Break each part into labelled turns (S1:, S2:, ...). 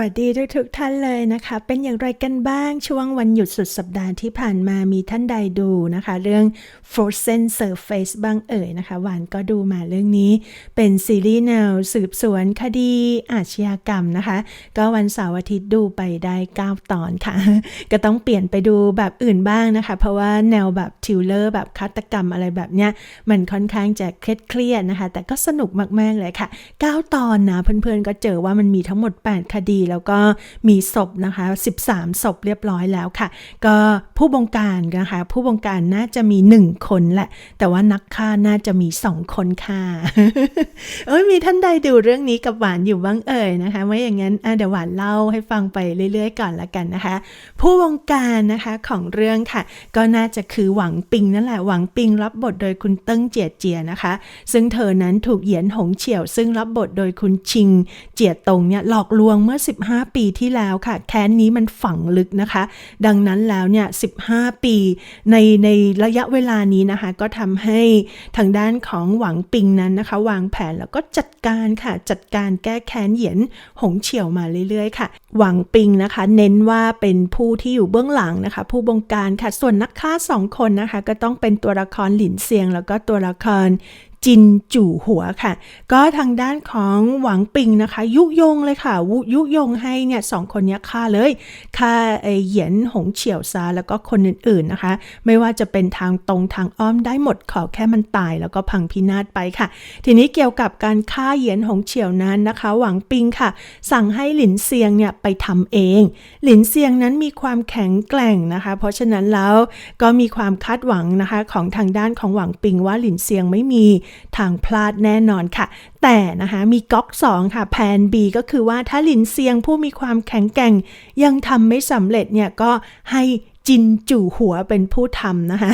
S1: วัสดีทุกทุกๆท่านเลยนะคะ เป็นอย่างไรกันบ้างช่วงวันหยุดสุดสัปดาห์ที่ผ่านมามีท่านใดดูนะคะ เรื่อง Frozen Surface บ้างเอ่ยนะคะ หวานก็ดูมาเรื่องนี้ เป็นซีรีส์แนวสืบสวนคดีอาชญากรรมนะคะ ก็วันเสาร์อาทิตย์ดูไปได้ 9 ตอนค่ะ ก็ต้องเปลี่ยนไปดูแบบอื่นบ้างนะคะ เพราะว่าแนวแบบทิวเลอร์แบบฆาตกรรมอะไรแบบเนี้ยมันค่อนข้างจะเครียดเครียดๆนะคะ แต่ก็สนุกมากๆเลยค่ะ 9 ตอนนะเพื่อนๆก็เจอว่ามันมีทั้งหมด 8 คดีแล้วก็มีศพนะคะ 13 ศพเรียบร้อยแล้วค่ะ ก็ผู้บงการนะคะ ผู้บงการน่าจะมี 1 คนแหละ แต่ว่านักฆ่าน่าจะมี 2 คนค่ะเอ้ยมีท่านใดดูเรื่องนี้กับหวานอยู่บ้างเอ่ยนะคะไม่อย่างนั้นเดี๋ยวหวานเล่าให้ฟังไปเรื่อยๆ ก่อนละกันนะคะ ผู้วงการนะคะของเรื่องค่ะ ก็น่าจะคือหวังปิงนั่นแหละหวังปิงรับบทโดยคุณเติ้งเจียเจียนะคะ ซึ่งเธอนั้นถูกเหยียนหงเฉียว ซึ่งรับบทโดยคุณชิงเจียตงเนี่ยหลอกลวงเมื่อ15 ปีที่แล้วค่ะ แค้นนี้มันฝังลึกนะคะ ดังนั้นแล้วเนี่ย 15 ปีในในระยะเวลานี้นะคะ ก็ทำให้ทางด้านของหวังปิงนั้นนะคะ วางแผนแล้วก็จัดการค่ะจัดการแก้แค้นเหยียนหงเฉียวมาเรื่อยๆ ค่ะ หวังปิงนะคะ เน้นว่าเป็นผู้ที่อยู่เบื้องหลังนะคะ ผู้บงการค่ะส่วนนักฆ่าสองคนนะคะ ก็ต้องเป็นตัวละครหลินเซียง แล้วก็ตัวละคร จินจู่หัวค่ะ ก็ทางด้านของหวังปิงนะคะ ยุยงเลยค่ะ ยุยงให้เนี่ยสองคนนี้ฆ่าเลยฆ่าไอเหยียนหงเฉียวซาแล้วก็คนอื่นๆนะคะ ไม่ว่าจะเป็นทางตรงทางอ้อมได้หมดขอแค่มันตายแล้วก็พังพินาศไปค่ะ ทีนี้เกี่ยวกับการฆ่าเหยียนหงเฉียวนั้นนะคะ หวังปิงค่ะ สั่งให้หลินเซียงเนี่ยไปทำเอง หลินเซียงนั้นมีความแข็งแกร่งนะคะ เพราะฉะนั้นแล้วก็มีความคาดหวังนะคะของทางด้านของหวังปิงว่าหลินเซียงไม่มีทางพลาดแน่นอนค่ะ แต่นะคะมีก๊อก 2 ค่ะแผน B ก็คือว่าถ้าหลินเซียงผู้มีความแข็งแกร่ง ยังทำไม่สำเร็จเนี่ยก็ให้ จินจู่ หัวเป็นผู้ทำนะคะ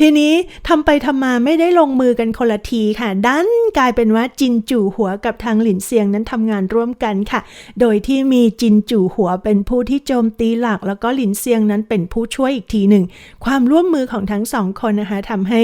S1: ทีนี้ทำไปทำมาไม่ได้ลงมือกันคนละทีค่ะ ดันกลายเป็นว่าจินจู่ หัวกับทางหลินเซียงนั้นทำงานร่วมกันค่ะ โดยที่มีจินจู่ หัวเป็นผู้ที่โจมตีหลัก แล้วก็หลินเซียงนั้นเป็นผู้ช่วยอีกทีหนึ่ง ความร่วมมือของทั้งสองคนนะคะทำให้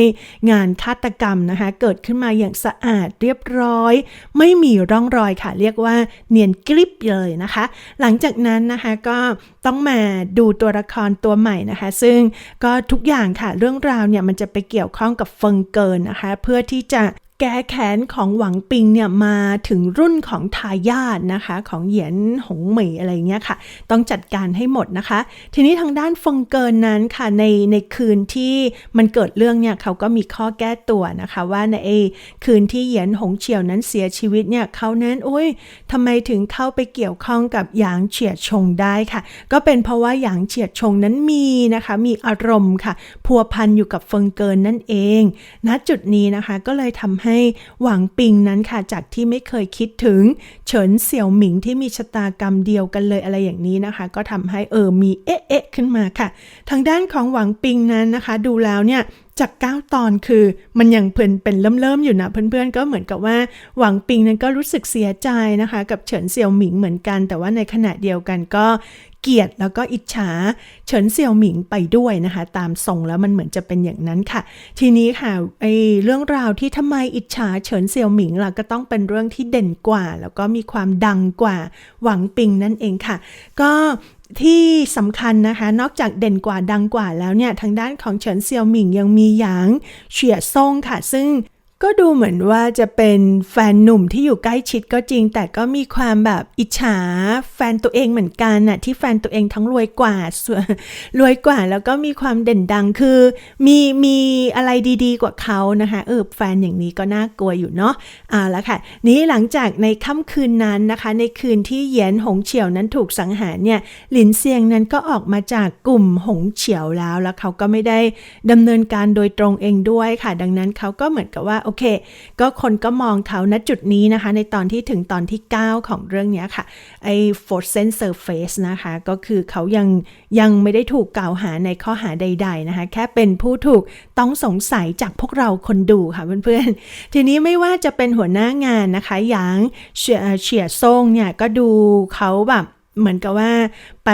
S1: งานฆาตกรรมนะคะ เกิดขึ้นมาอย่างสะอาดเรียบร้อย ไม่มีร่องรอยค่ะ เรียกว่าเนียนกริบเลยนะคะ หลังจากนั้นนะคะก็ต้องมาดูตัวละครตัวใหม่นะคะ ซึ่งก็ทุกอย่างค่ะเรื่องราวเนี่ยมันจะไปเกี่ยวข้องกับเฟิงเกินนะคะ เพื่อที่จะ แก้แค้นของหวังปิงเนี่ยมาถึงรุ่นของทายาทนะคะ ของเหยียนหงเหมยอะไรเงี้ยค่ะ ต้องจัดการให้หมดนะคะ ทีนี้ทางด้านเฟิงเกินนั้นค่ะในในคืนที่มันเกิดเรื่องเนี่ยเขาก็มีข้อแก้ตัวนะคะ ว่าในไอ้คืนที่เหยียนหงเฉียวนั้นเสียชีวิตเนี่ยเขานั้นโอ้ยทำไมถึงเข้าไปเกี่ยวข้องกับหยางเฉียดชงได้ค่ะ ก็เป็นเพราะว่าหยางเฉียดชงนั้นมีนะคะ มีอารมณ์ค่ะ พัวพันอยู่กับเฟิงเกินนั่นเองณจุดนี้นะคะก็เลยทำให้หวังปิงนั้นค่ะ จากที่ไม่เคยคิดถึง เฉินเสี่ยวหมิงที่มีชะตากรรมเดียวกันเลยอะไรอย่างนี้นะคะ ก็ทำให้เออมีเอ๊ะเอ๊ะขึ้นมาค่ะ ทางด้านของหวังปิงนั้นนะคะ ดูแล้วเนี่ยจาก 9 ตอนคือมันยังเพลินเป็นเริ่มๆอยู่นะเพื่อนๆ ก็เหมือนกับว่าหวังปิงนั้นก็รู้สึกเสียใจนะคะ กับเฉินเสี่ยวหมิงเหมือนกัน แต่ว่าในขณะเดียวกันก็ เกลียดแล้วก็อิจฉาเฉินเสี่ยวหมิงไปด้วยนะคะ ตามทรงแล้วมันเหมือนจะเป็นอย่างนั้นค่ะ ทีนี้ค่ะไอเรื่องราวที่ทำไมอิจฉาเฉินเสี่ยวหมิงล่ะก็ต้องเป็นเรื่องที่เด่นกว่า แล้วก็มีความดังกว่าหวังปิงนั่นเองค่ะ ก็ที่สำคัญนะคะ นอกจากเด่นกว่าดังกว่าแล้วเนี่ย ทางด้านของเฉินเซียวหมิงยังมีหยางเฉียซ่งค่ะ ซึ่ง ก็ดูเหมือนว่าจะเป็นแฟนหนุ่มที่อยู่ใกล้ชิดก็จริง แต่ก็มีความแบบอิจฉาแฟนตัวเองเหมือนกันน่ะที่แฟนตัวเองทั้งรวยกว่าส่วนรวยกว่าแล้วก็มีความเด่นดังคือ มีมีอะไรดี ๆ กว่าเขานะคะเออแฟนอย่างนี้ก็น่ากลัวอยู่เนาะอ่าล้วค่ะ นี้หลังจากในค่ำคืนนั้นนะคะ ในคืนที่เหยียนหงเฉียวนั้นถูกสังหารเนี่ยหลินเซียงนั้นก็ออกมาจากกลุ่มหงเฉียวแล้วแล้วเขาก็ไม่ได้ดำเนินการโดยตรงเองด้วยค่ะ ดังนั้นเขาก็เหมือนกับว่าโอเค ก็คนก็มองเขาณจุดนี้นะคะ ในตอนที่ถึงตอนที่ 9 ของเรื่องนี้ค่ะ ไอ้ Frozen Surface นะคะ ก็คือเขายังยังไม่ได้ถูกกล่าวหาในข้อหาใด ๆนะคะ แค่เป็นผู้ถูกต้องสงสัยจากพวกเราคนดูค่ะเพื่อนๆ ทีนี้ไม่ว่าจะเป็นหัวหน้างานนะคะหยางเฉียเฉียซ่งเนี่ย ก็ดูเขาแบบเหมือนกับว่าไป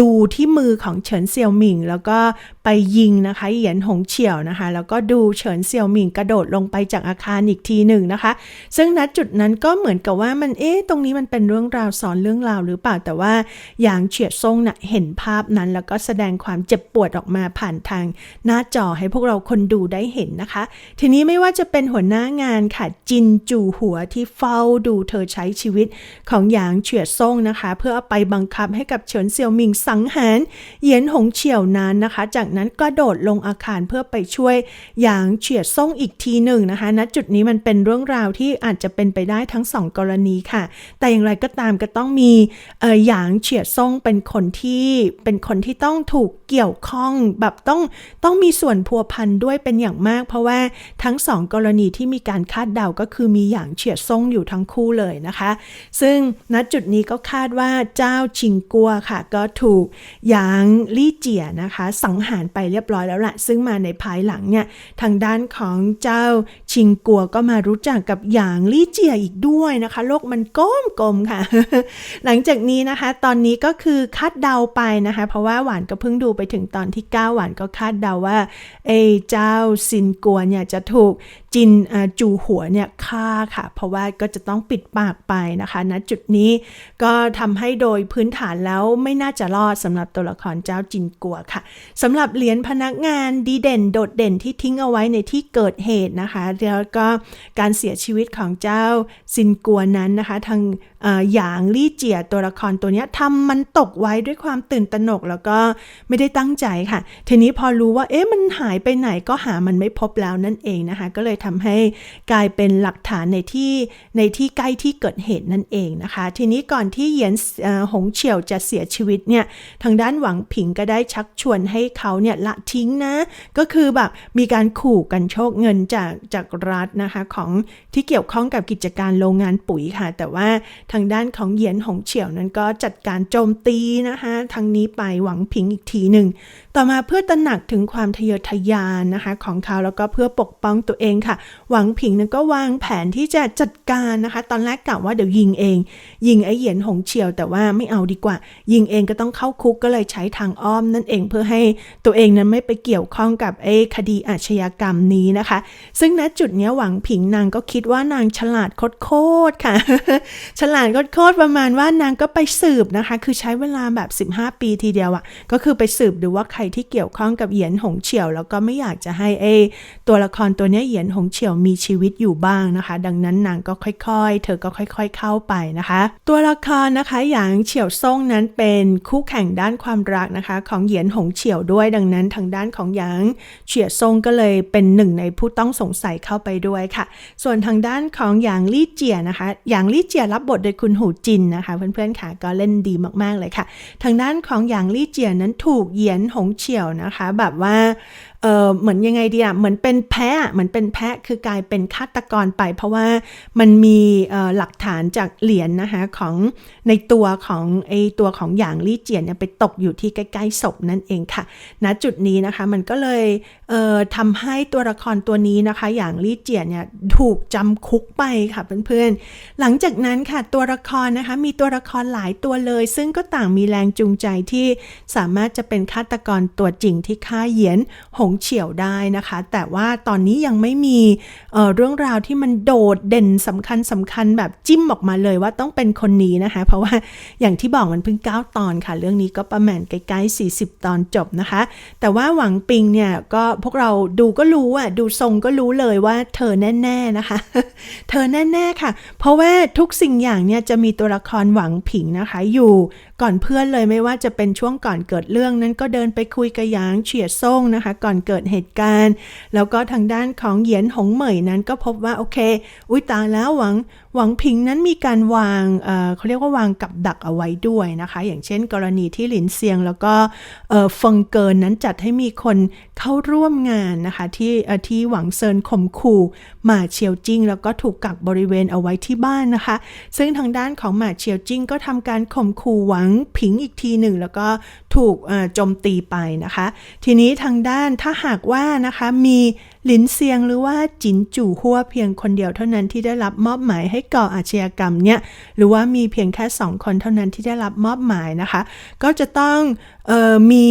S1: ดูที่มือของเฉินเซียวหมิง แล้วก็ ไปยิงนะคะเหยียนหงเฉียวนะคะ แล้วก็ดูเฉินเซียวหมิงกระโดดลงไปจากอาคารอีกทีหนึ่งนะคะ ซึ่งณจุดนั้นก็เหมือนกับว่ามันเอ๊ะตรงนี้มันเป็นเรื่องราวสอนเรื่องราวหรือเปล่าแต่ว่าอย่างเฉียดซ่งน่ะเห็นภาพนั้น แล้วก็แสดงความเจ็บปวดออกมาผ่านทางหน้าจอให้พวกเราคนดูได้เห็นนะคะ ทีนี้ไม่ว่าจะเป็นหัวหน้างานค่ะจินจูหัวที่เฝ้าดูเธอใช้ชีวิตของหยางเฉียดซ่งนะคะ เพื่ออไปบังคับให้กับเฉินเซียวหมิงสังหารเหยียนหงเฉียวนั้นนะคะ จากนั้นก็โดดลงอาคารเพื่อไปช่วยหยางเฉียดซ่งอีกทีหนึ่งนะคะณจุดนี้มันเป็นเรื่องราวที่อาจจะเป็นไปได้ทั้งสองกรณีค่ะ แต่อย่างไรก็ตามก็ต้องมีเออหยางเฉียดซ่งเป็นคนที่เป็นคนที่ต้องถูกเกี่ยวข้องแบบต้องต้องมีส่วนพัวพันด้วยเป็นอย่างมาก เพราะว่าทั้งสองกรณีที่มีการคาดเดาก็คือมีหยางเฉียดซ่งอยู่ทั้งคู่เลยนะคะ ซึ่งณจุดนี้ก็คาดว่าเจ้าชิงกัวค่ะ ก็ถูกหยางลี่เจียนะคะ สังหารไปเรียบร้อยแล้วละซึ่งมาในภายหลังเนี่ยทางด้านของเจ้าชิงกัวก็มารู้จักกับหยางลี่เจียอีกด้วยนะคะ โลกมันก้มกลมค่ะ หลังจากนี้นะคะ ตอนนี้ก็คือคาดเดาไปนะคะ เพราะว่าหวานก็เพิ่งดูไปถึงตอนที่ 9 หวานก็คาดเดาว่าเอเจ้าซินกัวเนี่ยจะถูก จินจูหัวเนี่ยฆ่าค่ะ เพราะว่าก็จะต้องปิดปากไปนะคะณจุดนี้ก็ทำให้โดยพื้นฐานแล้วไม่น่าจะรอดสำหรับตัวละครเจ้าจินกัวค่ะสำหรับเหรียญพนักงานดีเด่นโดดเด่นที่ทิ้งเอาไว้ในที่เกิดเหตุนะคะ แล้วก็การเสียชีวิตของเจ้าซินกัวนั้นนะคะ ทาง หยางลี่เจียตัวละครตัวนี้ทำมันตกไว้ด้วยความตื่นตระหนกแล้วก็ไม่ได้ตั้งใจค่ะ ทีนี้พอรู้ว่าเอ๊ะมันหายไปไหนก็หามันไม่พบแล้วนั่นเองนะคะ ก็เลยทำให้กลายเป็นหลักฐานในที่ในที่ใกล้ที่เกิดเหตุนั่นเองนะคะ ทีนี้ก่อนที่เหยียนหงเฉียวจะเสียชีวิตเนี่ยทางด้านหวังผิงก็ได้ชักชวนให้เขาเนี่ยละทิ้งนะ ก็คือแบบมีการขู่กันโชคเงินจากจากรัฐนะคะของที่เกี่ยวข้องกับกิจการโรงงานปุ๋ยค่ะ แต่ว่าทางด้านของเหยียนหงเฉียวนั้นก็จัดการโจมตีนะคะทางนี้ไปหวังผิงอีกทีหนึ่ง ต่อมาเพื่อตระหนักถึงความทะเยอทะยานนะคะของเขาแล้วก็เพื่อปกป้องตัวเองค่ะ หวังผิงนั้นก็วางแผนที่จะจัดการนะคะ ตอนแรกกะว่าเดี๋ยวยิงเอง ยิงไอ้เหยียนหงเฉียว แต่ว่าไม่เอาดีกว่า ยิงเองก็ต้องเข้าคุกก็เลยใช้ทางอ้อมนั่นเองเพื่อให้ตัวเองนั้นไม่ไปเกี่ยวข้องกับไอ้คดีอาชญากรรมนี้นะคะ ซึ่งณจุดนี้หวังผิงนางก็คิดว่านางฉลาดโคตรๆค่ะฉลาดโคตรประมาณว่านางก็ไปสืบนะคะ คือใช้เวลาแบบ 15 ปีทีเดียวอะ่ะก็คือไปสืบดูว่าใครที่เกี่ยวข้องกับเหยียนหงเฉียว แล้วก็ไม่อยากจะให้ไอ้ตัวละครตัวนี้เหยียนหงเฉียวมีชีวิตอยู่บ้างนะคะ ดังนั้นนางก็ค่อยๆ เธอก็ค่อย ๆ เข้าไปนะคะ ตัวละครนะคะอย่างเฉียวซ่งนั้นเป็นคู่แข่งด้านความรักนะคะ ของเหยียนหงเฉียวด้วยดังนั้นทางด้านของหยางเฉียซ่งก็เลยเป็นหนึ่งในผู้ต้องสงสัยเข้าไปด้วยค่ะ ส่วนทางด้านของหยางลี่เจียนะคะหยางลี่เจียรับบทโดยคุณหูจินนะคะ เพื่อนๆค่ะก็เล่นดีมากๆเลยค่ะ ทางด้านของหยางลี่เจียนั้นถูกเหยียนหงเฉียวนะคะ แบบว่า เออเหมือนยังไงดีอะเหมือนเป็นแพะอะเหมือนเป็นแพะคือกลายเป็นฆาตกรไป เพราะว่ามันมีหลักฐานจากเหรียญนะคะของในตัวของไอตัวของหยางลี่เจียนเนี่ยไปตกอยู่ที่ใกล้ๆศพนั่นเองค่ะณจุดนี้นะคะมันก็เลยเอ่อทำให้ตัวละครตัวนี้นะคะ อย่างลี่เจียนเนี่ยถูกจำคุกไปค่ะเพื่อนๆ หลังจากนั้นค่ะตัวละครนะคะมีตัวละครหลายตัวเลย ซึ่งก็ต่างมีแรงจูงใจที่สามารถจะเป็นฆาตกรตัวจริงที่ฆ่าเหยียนหงเฉียวได้นะคะ แต่ว่าตอนนี้ยังไม่มีเเรื่องราวที่มันโดดเด่นสำคัญสำคัญแบบจิ้มออกมาเลยว่าต้องเป็นคนนี้นะคะ เพราะว่าอย่างที่บอกมันเพิ่ง 9 ตอนค่ะ เรื่องนี้ก็ประมาณใกล้ๆ40 ตอนจบนะคะ แต่ว่าหวังปิงเนี่ยก็พวกเราดูก็รู้อะดูทรงก็รู้เลยว่าเธอแน่ๆนะคะ เธอแน่ๆค่ะ เพราะว่าทุกสิ่งอย่างเนี่ยจะมีตัวละครหวังผิงนะคะอยู่ ก่อนเพื่อนเลยไม่ว่าจะเป็นช่วงก่อนเกิดเรื่องนั้นก็เดินไปคุยกับหยางเฉียดซ่งนะคะ ก่อนเกิดเหตุการณ์ แล้วก็ทางด้านของเหยียนหงเหมยนั้นก็พบว่าโอเค อุ้ยตายแล้วหวังหวังผิงนั้นมีการวางเเขาเรียกว่าวางกับดักเอาไว้ด้วยนะคะ อย่างเช่น กรณีที่หลินเซียงแล้วก็เฟิงเกินนั้นจัดให้มีคนเข้าร่วมงานนะคะที่ที่หวังเซินข่มขู่หมาเฉียวจิ้ง แล้วก็ถูกกักบริเวณเอาไว้ที่บ้านนะคะ ซึ่งทางด้านของหมาเฉียวจิ้งก็ทำการข่มขู่หวังงผิงอีกทีหนึ่ง แล้วก็ถูกโจมตีไปนะคะ ทีนี้ทางด้านถ้าหากว่านะคะมีหลินเซียงหรือว่าจินจู่หัวเพียงคนเดียวเท่านั้นที่ได้รับมอบหมายให้ก่ออาชญากรรมเนี่ยหรือว่ามีเพียงแค่สองคนเท่านั้นที่ได้รับมอบหมายนะคะ ก็จะต้องออมี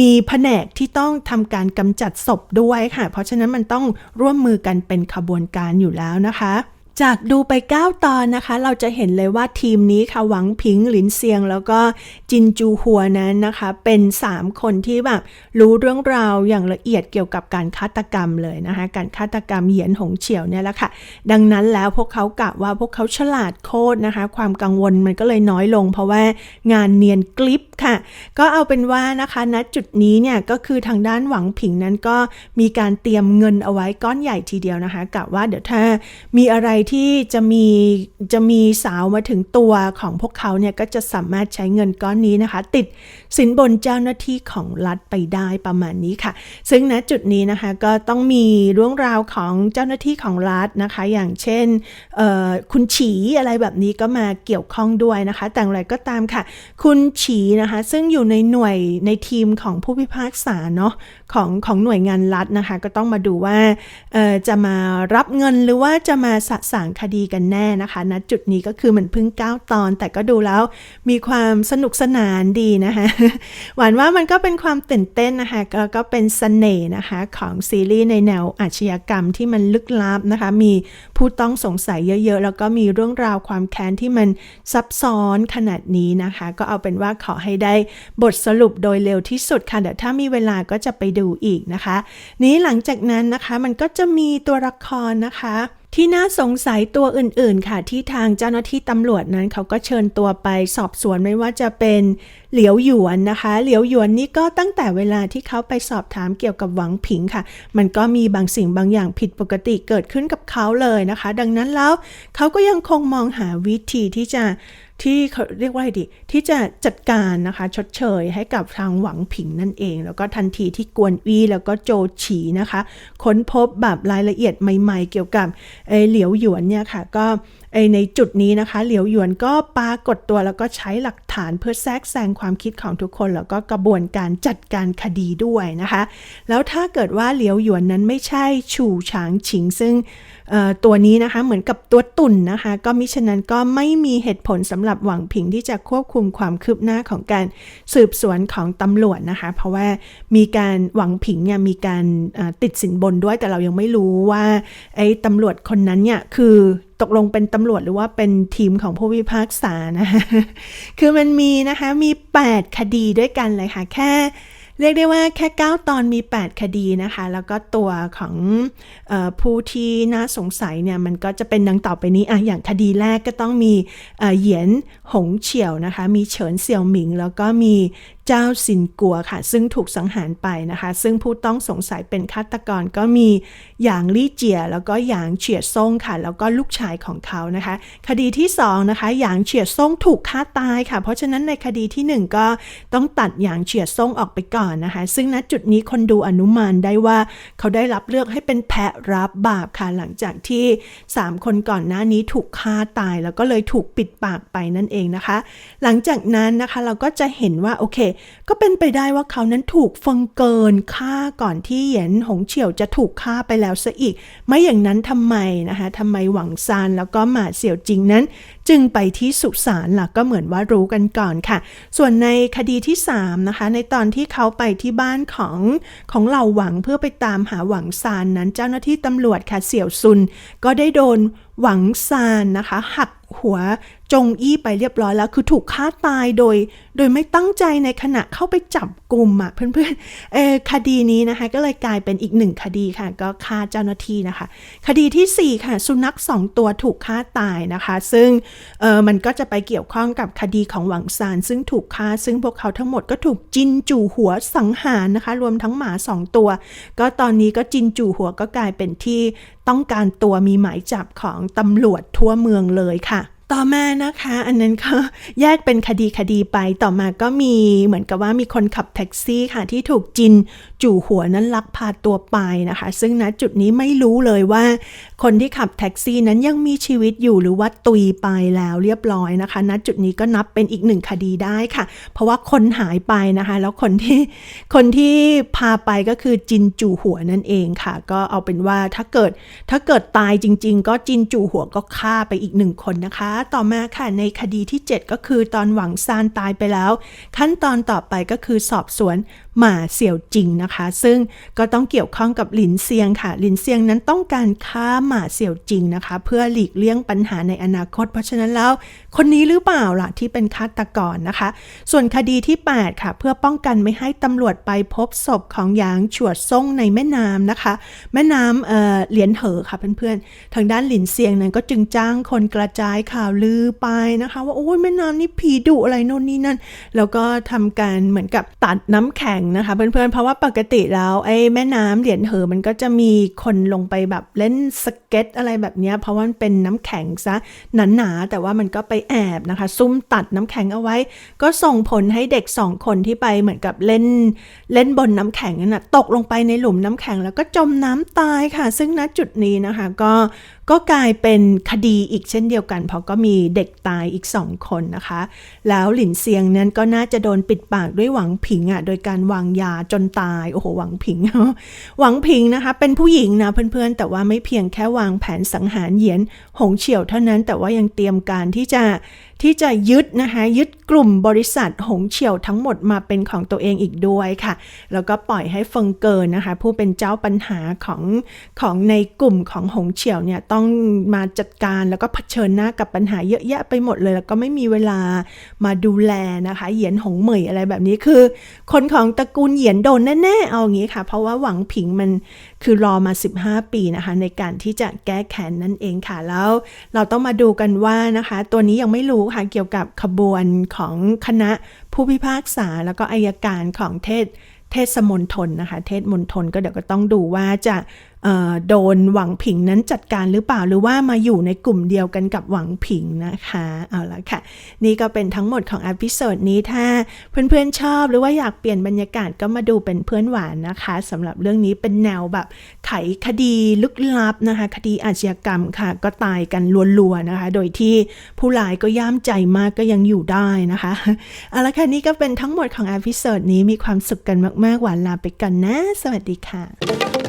S1: มีแผนกที่ต้องทำการกำจัดศพด้วยค่ะ เพราะฉะนั้นมันต้องร่วมมือกันเป็นขบวนการอยู่แล้วนะคะ จากดูไป 9 ตอนนะคะ เราจะเห็นเลยว่าทีมนี้ค่ะ หวังผิงหลินเซียง แล้วก็จินจูหัวนั้นนะคะ เป็น 3 คนที่แบบรู้เรื่องราวอย่างละเอียดเกี่ยวกับการฆาตกรรมเลยนะคะ การฆาตกรรมเหยียนหงเฉียวเนี่ยแหละค่ะ ดังนั้นแล้วพวกเขากะว่าพวกเขาฉลาดโคตรนะคะ ความกังวลมันก็เลยน้อยลง เพราะว่างานเนียนกลิปค่ะ ก็เอาเป็นว่านะคะณจุดนี้เนี่ยก็คือทางด้านหวังผิงนั้นก็มีการเตรียมเงินเอาไว้ก้อนใหญ่ทีเดียวนะคะกะว่าเดี๋ยวถ้ามีอะไรที่จะมีจะมีสาวมาถึงตัวของพวกเขาเนี่ยก็จะสามารถใช้เงินก้อนนี้นะคะ ติด สินบนเจ้าหน้าที่ของรัฐไปได้ประมาณนี้ค่ะ ซึ่งณจุดนี้นะคะก็ต้องมีเรื่องราวของเจ้าหน้าที่ของรัฐนะคะ อย่างเช่นคุณฉีอะไรแบบนี้ก็มาเกี่ยวข้องด้วยนะคะ แต่อย่างไรก็ตามค่ะ คุณฉีนะคะซึ่งอยู่ในหน่วยในทีมของผู้พิพากษาเนาะของของหน่วยงานรัฐนะคะ ก็ต้องมาดูว่าจะมารับเงินหรือว่าจะมาสะสางคดีกันแน่นะคะณนะจุดนี้ก็คือมันเพิ่ง9ตอน แต่ก็ดูแล้วมีความสนุกสนานดีนะคะหวานว่ามันก็เป็นความตื่นเต้นนะคะแล้วก็เป็นสเสน่ห์นะคะของซีรีส์ในแนวอาชญากรรมที่มันลึกลับนะคะ มีผู้ต้องสงสัยเยอะๆ แล้วก็มีเรื่องราวความแค้นที่มันซับซ้อนขนาดนี้นะคะ ก็เอาเป็นว่าขอให้ได้บทสรุปโดยเร็วที่สุดค่ะเดี๋ยวถ้ามีเวลาก็จะไปดูอีกนะคะ นี้หลังจากนั้นนะคะมันก็จะมีตัวละครนะคะ ที่น่าสงสัยตัวอื่นๆ ค่ะที่ทางเจ้าหน้าที่ตำรวจนั้นเขาก็เชิญตัวไปสอบสวนไม่ว่าจะเป็นเหลียวหยวนนะคะ เหลียวหยวนนี่ก็ตั้งแต่เวลาที่เขาไปสอบถามเกี่ยวกับหวังผิงค่ะ มันก็มีบางสิ่งบางอย่างผิดปกติเกิดขึ้นกับเขาเลยนะคะ ดังนั้นแล้วเขาก็ยังคงมองหาวิธีที่จะ ที่เขาเรียกว่าอะไรดีที่จะจัดการนะคะชดเชยให้กับทางหวังผิงนั่นเอง แล้วก็ทันทีที่กวนวีแล้วก็โจฉีนะคะ ค้นพบแบบรายละเอียดใหม่ๆ เกี่ยวกับเหลียวหยวนเนี่ยค่ะก็ ในจุดนี้นะคะเหลียวหยวนก็ปากดตัวแล้วก็ใช้หลักฐานเพื่อแทรกแซงความคิดของทุกคน แล้วก็กระบวนการจัดการคดีด้วยนะคะ แล้วถ้าเกิดว่าเหลียวหยวนนั้นไม่ใช่ชูฉางฉิง ซึ่งตัวนี้นะคะเหมือนกับตัวตุ่นนะคะ ก็มิฉะนั้นก็ไม่มีเหตุผลสำหรับหวังผิงที่จะควบคุมความคืบหน้าของการสืบสวนของตำรวจนะคะ เพราะว่ามีการหวังผิงเนี่ยมีการติดสินบนด้วยแต่เรายังไม่รู้ว่าไอ้ตำรวจคนนั้นเนี่ยคือตกลงเป็นตำรวจหรือว่าเป็นทีมของผู้พิพากษานะคะคือมันมีนะคะมี 8 คดีด้วยกันเลยค่ะ แค่เรียกได้ว่าแค่ 9 ตอนมี 8 คดีนะคะ แล้วก็ตัวของออผู้ที่น่าสงสัยเนี่ย มันก็จะเป็นดังต่อไปนี้อะอย่างคดีแรกก็ต้องมีเหยียนหงเฉียวนะคะ มีเฉินเสี่ยวหมิง แล้วก็มี เจ้าสินกัวค่ะ ซึ่งถูกสังหารไปนะคะ ซึ่งผู้ต้องสงสัยเป็นฆาตกรก็มีหยางลี่เจีย แล้วก็หยางเฉียดซ่งค่ะ แล้วก็ลูกชายของเขานะคะ คดีที่2นะคะหยางเฉียดซ่งถูกฆ่าตายค่ะ เพราะฉะนั้นในคดีที่ 1 ก็ต้องตัดหยางเฉียดซ่งออกไปก่อนนะคะ ซึ่งณจุดนี้คนดูอนุมานได้ว่า เขาได้รับเลือกให้เป็นแพะรับบาปค่ะหลังจากที่ 3 คนก่อนหน้านี้ถูกฆ่าตาย แล้วก็เลยถูกปิดปากไปนั่นเองนะคะ หลังจากนั้นนะคะเราก็จะเห็นว่าโอเคก็เป็นไปได้ว่าเขานั้นถูกฟังเกินฆ่าก่อนที่เหยียนหงเฉียวจะถูกฆ่าไปแล้วซะอีก ไม่อย่างนั้นทำไมนะคะทำไมหวังซานแล้วก็หมาเสี่ยวจริงนั้น จึงไปที่สุสานล่ะก็เหมือนว่ารู้กันก่อนค่ะ ส่วนในคดีที่3นะคะในตอนที่เขาไปที่บ้านของของเหล่าหวังเพื่อไปตามหาหวังซานนั้นเจ้าหน้าที่ตำรวจค่ะเสี่ยวซุน ก็ได้โดนหวังซานนะคะหักหัว จงอี้ไปเรียบร้อยแล้ว คือถูกฆ่าตายโดย โดยไม่ตั้งใจในขณะเข้าไปจับกลุ่มอะเพื่อนๆเออคดีนี้นะคะก็เลยกลายเป็นอีกหนึ่งคดีค่ะ ก็ฆ่าเจ้าหน้าที่นะคะ คดีที่ 4 ค่ะ สุนัขสองตัวถูกฆ่าตายนะคะ ซึ่งเออมันก็จะไปเกี่ยวข้องกับคดีของหวังซานซึ่งถูกฆ่าซึ่งพวกเขาทั้งหมดก็ถูกจินจู่หัวสังหารนะคะ รวมทั้งหมาสองตัว ก็ตอนนี้ก็จินจู่หัวก็กลายเป็นที่ต้องการตัวมีหมายจับของตำรวจทั่วเมืองเลยค่ะ ต่อมานะคะ อันนั้นก็แยกเป็นคดีคดีไปต่อมาก็มีเหมือนกับว่ามีคนขับแท็กซี่ค่ะ ที่ถูกจินจู่หัวนั้นลักพาตัวไปนะคะ ซึ่งณจุดนี้ไม่รู้เลยว่า คนที่ขับแท็กซี่นั้นยังมีชีวิตอยู่หรือว่าตุยไปแล้วเรียบร้อยนะคะ ณจุดนี้ก็นับเป็นอีกหนึ่งคดีได้ค่ะ เพราะว่าคนหายไปนะคะ แล้วคนที่คนที่พาไปก็คือจินจู่หัวนั่นเองค่ะ ก็เอาเป็นว่าถ้าเกิดถ้าเกิดตายจริง ๆ ก็จินจู่หัวก็ฆ่าไปอีกหนึ่งคนนะคะต่อมาค่ะในคดีที่ 7 ก็คือตอนหวังซานตายไปแล้ว ขั้นตอนต่อไปก็คือสอบสวน หมาเสี่ยวจริงนะคะ ซึ่งก็ต้องเกี่ยวข้องกับหลินเซียงค่ะ หลินเซียงนั้นต้องการฆ่าหมาเสี่ยวจริงนะคะ เพื่อหลีกเลี่ยงปัญหาในอนาคต เพราะฉะนั้นแล้วคนนี้หรือเปล่าล่ะที่เป็นฆาตกรนะคะ ส่วนคดีที่ 8 ค่ะ เพื่อป้องกันไม่ให้ตำรวจไปพบศพของหยางฉวดซ่งในแม่น้ำนะคะ แม่น้ำเอ่อเหลียนเหอค่ะเพื่อนๆทางด้านหลินเซียงนั้นก็จึงจ้างคนกระจายข่าวลือไปนะคะ ว่าโอ้ยแม่น้ำนี่ผีดุอะไรโน่นนี่นั่นแล้วก็ทำการเหมือนกับตัดน้ำแข็งนะคะเพื่อนๆ เพราะว่าปกติแล้วไอ้แม่น้ำเหลียนเหอมันก็จะมีคนลงไปแบบเล่นสเก็ตอะไรแบบนี้เพราะว่ามันเป็นน้ำแข็งซะหนาๆแต่ว่ามันก็ไปแอบนะคะ ซุ่มตัดน้ำแข็งเอาไว้ ก็ส่งผลให้เด็กสองคนที่ไปเหมือนกับเล่นเล่นบนน้ำแข็งนั่นนะตกลงไปในหลุมน้ำแข็งแล้วก็จมน้ำตายค่ะ ซึ่งณจุดนี้นะคะก็ก็กลายเป็นคดีอีกเช่นเดียวกัน เพราะก็มีเด็กตายอีกสองคนนะคะ แล้วหลินเซียงนั้นก็น่าจะโดนปิดปากด้วยหวังผิงอะโดยการวางยาจนตายโอ้โหหวังผิง หวังผิงนะคะ เป็นผู้หญิงนะเพื่อนๆ แต่ว่าไม่เพียงแค่วางแผนสังหารเหยียนหงเฉียวเท่านั้นแต่ว่ายังเตรียมการที่จะ ที่จะยึดนะคะยึดกลุ่มบริษัทหงเฉียวทั้งหมดมาเป็นของตัวเองอีกด้วยค่ะ แล้วก็ปล่อยให้เฟิงเกินนะคะผู้เป็นเจ้าปัญหาของของในกลุ่มของหงเฉียวเนี่ยต้องมาจัดการแล้วก็เผชิญหน้ากับปัญหาเยอะแยะไปหมดเลย แล้วก็ไม่มีเวลามาดูแลนะคะเหยียนหงเหมยอะไรแบบนี้คือ คนของตระกูลเหยียนโดนแน่ๆเอาอย่างนี้ค่ะ เพราะว่าหวังผิงมันคือรอมา 15 ปีนะคะ ในการที่จะแก้แค้นนั่นเองค่ะแล้ว เราต้องมาดูกันว่านะคะ ตัวนี้ยังไม่รู้ค่ะเกี่ยวกับขบวนของคณะผู้พิพากษา แล้วก็อายการของเทศเทศมนทนนะคะ เทศมนทนก็เดี๋ยวก็ต้องดูว่าจะ โดนหวังผิงนั้นจัดการหรือเปล่าหรือว่ามาอยู่ในกลุ่มเดียวกันกับหวังผิงนะคะเอาละค่ะ นี่ก็เป็นทั้งหมดของอพิโซดนี้ถ้าเพื่อนๆชอบหรือว่าอยากเปลี่ยนบรรยากาศก็มาดูเป็นเพื่อนหวานนะคะสำหรับเรื่องนี้เป็นแนวแบบไขคดีลึกลับนะคะ คดีอาชญากรรมค่ะ ก็ตายกันลัวๆนะคะ โดยที่ผู้ร้ายก็ย่ามใจมากก็ยังอยู่ได้นะคะเอาละค่ะนี่ก็เป็นทั้งหมดของอพิโซดนี้มีความสุขกันมากๆหวานลาไปกันนะ สวัสดีค่ะ